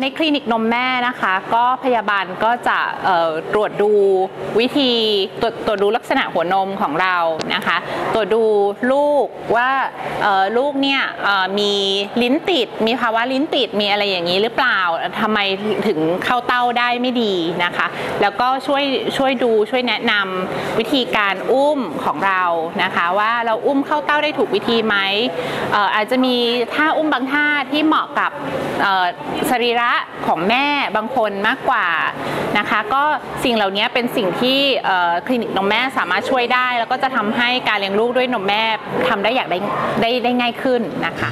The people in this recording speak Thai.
ในคลินิกนมแม่นะคะ ก็พยาบาลก็จะตรวจดูวิธีตรวจตรวจดูลักษณะหัวนมของเรานะคะ ตรวจดูลูกว่าลูกเนี่ยมีลิ้นติด มีภาวะลิ้นติดมีอะไรอย่างนี้หรือเปล่าทำไมถึงเข้าเต้าได้ไม่ดีนะคะ แล้วก็ช่วยช่วยดูช่วยแนะนำวิธีการอุ้มของเรานะคะ ว่าเราอุ้มเข้าเต้าได้ถูกวิธีไหมอาจจะมีท่าอุ้มบางท่าที่เหมาะกับสรีระของแม่บางคนมากกว่านะคะ ก็สิ่งเหล่านี้เป็นสิ่งที่คลินิกนมแม่สามารถช่วยได้ แล้วก็จะทำให้การเลี้ยงลูกด้วยนมแม่ทำได้อย่างได้ได้ได้ง่ายขึ้นนะคะ